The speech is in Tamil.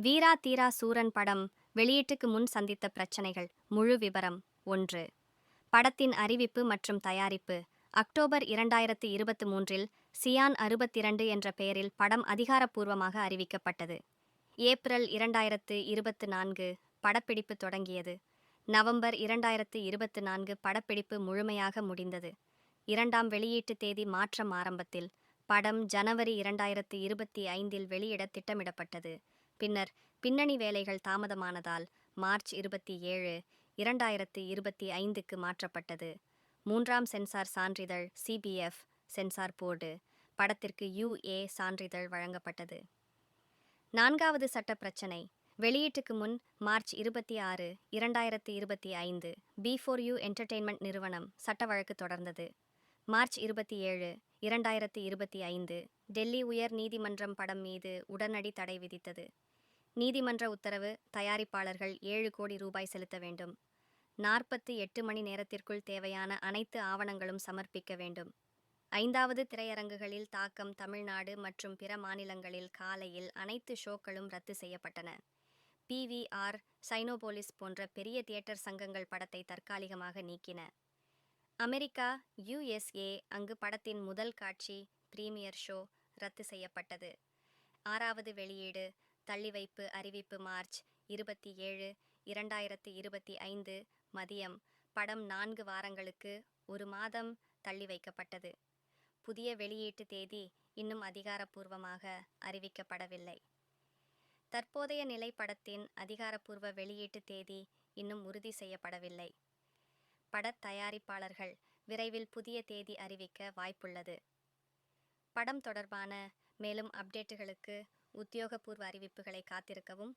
வீரா தீரா சூரன் படம் வெளியீட்டுக்கு முன் சந்தித்த பிரச்சனைகள். முழு விவரம் ஒன்று. படத்தின் அறிவிப்பு மற்றும் தயாரிப்பு. அக்டோபர் இரண்டாயிரத்து இருபத்தி மூன்றில் சியான் அறுபத்திரண்டு என்ற பெயரில் படம் அதிகாரப்பூர்வமாக அறிவிக்கப்பட்டது. ஏப்ரல் இரண்டாயிரத்து இருபத்து நான்கு படப்பிடிப்பு தொடங்கியது. நவம்பர் இரண்டாயிரத்து இருபத்து நான்கு படப்பிடிப்பு முழுமையாக முடிந்தது. இரண்டாம் வெளியீட்டு தேதி மாற்றம் ஆரம்பத்தில் படம் ஜனவரி இரண்டாயிரத்து இருபத்தி ஐந்தில் வெளியிட திட்டமிடப்பட்டது. பின்னர் பின்னணி வேலைகள் தாமதமானதால் மார்ச் இருபத்தி ஏழு இரண்டாயிரத்து இருபத்தி ஐந்துக்கு மாற்றப்பட்டது. மூன்றாம் சென்சார் சான்றிதழ் சிபிஎஃப் சென்சார் போர்டு படத்திற்கு யுஏ சான்றிதழ் வழங்கப்பட்டது. நான்காவது சட்ட பிரச்சனை வெளியீட்டுக்கு முன் மார்ச் இருபத்தி ஆறு இரண்டாயிரத்து இருபத்தி ஐந்து பி ஃபோர் யூ என்டர்டெயின்மெண்ட் நிறுவனம் சட்ட வழக்கு தொடர்ந்தது. மார்ச் இருபத்தி ஏழு இரண்டாயிரத்து இருபத்தி ஐந்து டெல்லி உயர் நீதிமன்றம் படம் மீது உடனடி தடை விதித்தது. நீதிமன்ற உத்தரவு தயாரிப்பாளர்கள் ஏழு கோடி ரூபாய் செலுத்த வேண்டும். நாற்பத்தி எட்டு மணி நேரத்திற்குள் தேவையான அனைத்து ஆவணங்களும் சமர்ப்பிக்க வேண்டும். ஐந்தாவது திரையரங்குகளில் தாக்கம் தமிழ்நாடு மற்றும் பிற மாநிலங்களில் காலையில் அனைத்து ஷோக்களும் ரத்து செய்யப்பட்டன. பிவிஆர் சைனோபோலிஸ் போன்ற பெரிய தியேட்டர் சங்கங்கள் படத்தை தற்காலிகமாக நீக்கின. அமெரிக்கா யுஎஸ்ஏ அங்கு படத்தின் முதல் காட்சி பிரீமியர் ஷோ ரத்து செய்யப்பட்டது. ஆறாவது வெளியீடு தள்ளிவைப்பு அறிவிப்பு மார்ச் இருபத்தி ஏழு இரண்டாயிரத்தி இருபத்தி ஐந்து மதியம் படம் நான்கு வாரங்களுக்கு ஒரு மாதம் தள்ளி வைக்கப்பட்டது புதிய வெளியீட்டு தேதி இன்னும் அதிகாரப்பூர்வமாக அறிவிக்கப்படவில்லை. தற்போதைய நிலை படத்தின் அதிகாரப்பூர்வ வெளியீட்டு தேதி இன்னும் உறுதி செய்யப்படவில்லை. படத் தயாரிப்பாளர்கள் விரைவில் புதிய தேதி அறிவிக்க வாய்ப்புள்ளது. படம் தொடர்பான மேலும் அப்டேட்டுகளுக்கு உத்தியோகபூர்வ அறிவிப்புகளை காத்திருக்கவும்